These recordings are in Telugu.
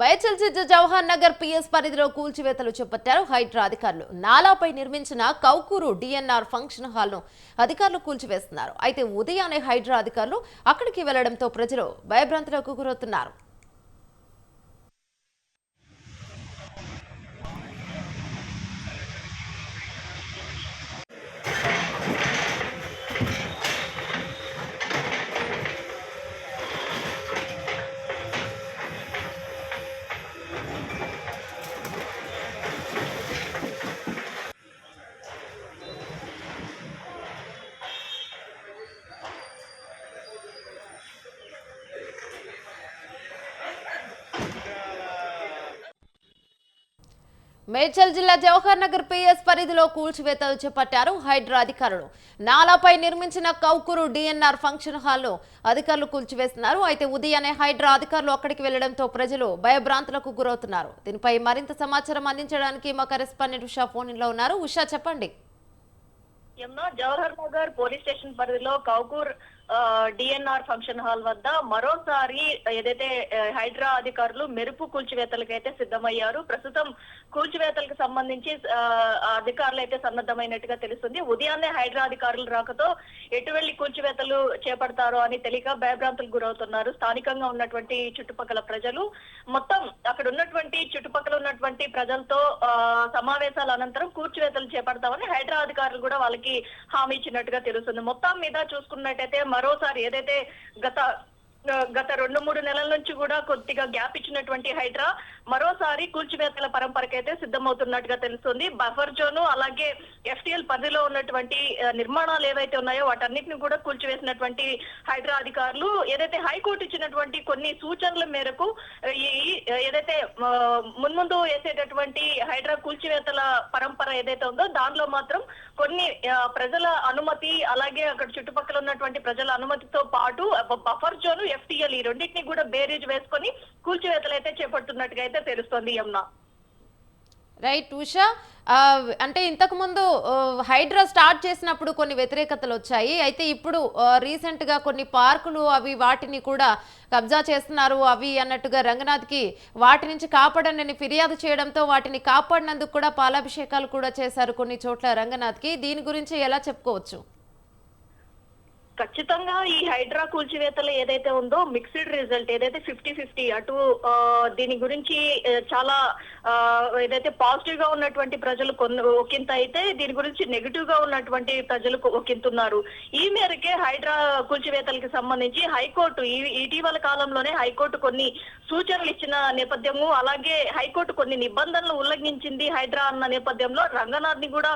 మేడ్చల్ జవహర్ నగర్ పిఎస్ పరిధిలో కూల్చివేతలు చేపట్టారు. హైడ్రా అధికారులు నాలాపై నిర్మించిన కౌకూరు డిఎన్ఆర్ ఫంక్షన్ హాల్ను అధికారులు కూల్చివేస్తున్నారు. అయితే ఉదయాన్నే హైడ్రా అధికారులు అక్కడికి వెళ్ళడంతో ప్రజలు భయభ్రాంతులకు గురవుతున్నారు. మేడ్చల్ జిల్లా జవహర్ నగర్ పిఎస్ పరిధిలో కూల్చివేతలు చేపట్టారు హైడ్రా అధికారులు. నాలాపై నిర్మించిన కౌకూరు డిఎన్ఆర్ ఫంక్షన్ హాల్లో అధికారులు కూల్చివేస్తున్నారు. అయితే ఉదయాన్నే హైడ్రా అధికారులు అక్కడికి వెళ్ళడంతో ప్రజలు భయభ్రాంతులకు గురవుతున్నారు. దీనిపై మరింత సమాచారం అందించడానికి మా కరెస్పాండెంట్ ఉషా ఫోన్లో ఉన్నారు. ఉషా చెప్పండి. జవహర్ నగర్ పోలీస్ స్టేషన్ పరిధిలో కౌకూర్ డిఎన్ఆర్ ఫంక్షన్ హాల్ వద్ద మరోసారి ఏదైతే హైడ్రా అధికారులు మెరుపు కూల్చివేతలకు అయితే సిద్ధమయ్యారు. ప్రస్తుతం కూల్చివేతలకు సంబంధించి అధికారులు అయితే సన్నద్ధమైనట్టుగా తెలుస్తుంది. ఉదయాన్నే హైడ్రా అధికారులు రాకతో ఎటు వెళ్ళి కూల్చివేతలు చేపడతారో అని తెలియక భయభ్రాంతులకు గురవుతున్నారు. స్థానికంగా ఉన్నటువంటి చుట్టుపక్కల ప్రజలు మొత్తం అక్కడ ఉన్నటువంటి చుట్టుపక్కల ఉన్నటువంటి ప్రజలతో సమావేశాల అనంతరం కూల్చివేతలు చేపడతామని హైడ్రా అధికారులు కూడా వాళ్ళకి హామీ ఇచ్చినట్టుగా తెలుస్తుంది. మొత్తం మీద చూసుకున్నట్టయితే మరోసారి ఏదైతే గత గత రెండు మూడు నెలల నుంచి కూడా కొద్దిగా గ్యాప్ ఇచ్చినటువంటి హైడ్రా మరోసారి కూల్చివేతల పరంపరకైతే సిద్ధమవుతున్నట్టుగా తెలుస్తుంది. బఫర్ జోను అలాగే ఎఫ్టిఎల్ పరిధిలో ఉన్నటువంటి నిర్మాణాలు ఏవైతే ఉన్నాయో వాటన్నిటిని కూడా కూల్చివేసినటువంటి హైడ్రా అధికారులు ఏదైతే హైకోర్టు ఇచ్చినటువంటి కొన్ని సూచనల మేరకు ఈ ఏదైతే మున్ముందు వేసేటటువంటి హైడ్రా కూల్చివేతల పరంపర ఏదైతే ఉందో దానిలో మాత్రం కొన్ని ప్రజల అనుమతి అలాగే అక్కడ చుట్టుపక్కల ఉన్నటువంటి ప్రజల అనుమతితో పాటు బఫర్ జోన్ ఎఫ్టీఎల్ ఈ రెండింటిని కూడా బేరీజ్ వేసుకొని కూల్చివేతలు అయితే చేపడుతున్నట్టుగా అయితే తెలుస్తోంది యమున. రైట్ ఉషా uh, అంటే ఇంతకు ముందు uh, హైడ్రా స్టార్ట్ చేసినప్పుడు కొన్ని వ్యతిరేకతలు వచ్చాయి. అయితే ఇప్పుడు uh, రీసెంట్గా రీసెంట్గా కొన్ని పార్కులు అవి వాటిని కూడా కబ్జా చేస్తున్నారు. అవి అన్నట్టుగా రంగనాథ్కి వాటి నుంచి కాపాడనని ఫిర్యాదు చేయడంతో వాటిని కాపాడినందుకు కూడా పాలాభిషేకాలు కూడా చేశారు కొన్ని చోట్ల రంగనాథ్కి. దీని గురించి ఎలా చెప్పుకోవచ్చు? ఖచ్చితంగా ఈ హైడ్రా కూల్చివేతలు ఏదైతే ఉందో మిక్స్డ్ రిజల్ట్ ఏదైతే ఫిఫ్టీ ఫిఫ్టీ అటు దీని గురించి చాలా ఏదైతే పాజిటివ్గా ఉన్నటువంటి ప్రజలు కొన్ని ఒకంత అయితే దీని గురించి నెగిటివ్గా ఉన్నటువంటి ప్రజలు ఒకంతున్నారు. ఈ మేరకే హైడ్రా కూల్చివేతలకు సంబంధించి హైకోర్టు ఇటీవల కాలంలోనే హైకోర్టు కొన్ని సూచనలు ఇచ్చిన నేపథ్యము అలాగే హైకోర్టు కొన్ని నిబంధనలు ఉల్లంఘించింది హైడ్రా అన్న నేపథ్యంలో రంగనాథ్ని కూడా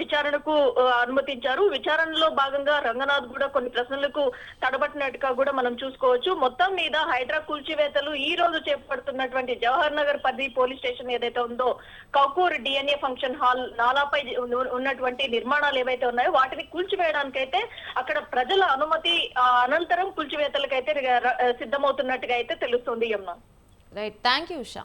విచారణకు అనుమతించారు. విచారణలో భాగంగా రంగనాథ్ కూడా కొన్ని ప్రశ్నలకు తడబట్టినట్టుగా కూడా మనం చూసుకోవచ్చు. మొత్తం మీద హైడ్రా కూల్చివేతలు ఈ రోజు చేపడుతున్నటువంటి జవహర్ నగర్ పరిధి పోలీస్ స్టేషన్ ఏదైతే ఉందో కౌకూర్ డిఎన్ఏ ఫంక్షన్ హాల్ నాలాపై ఉన్నటువంటి నిర్మాణాలు ఏవైతే ఉన్నాయో వాటిని కూల్చివేయడానికైతే అక్కడ ప్రజల అనుమతి అనంతరం కూల్చివేతలకైతే సిద్ధమవుతున్నట్టుగా అయితే తెలుస్తుంది Yamuna right thank you Usha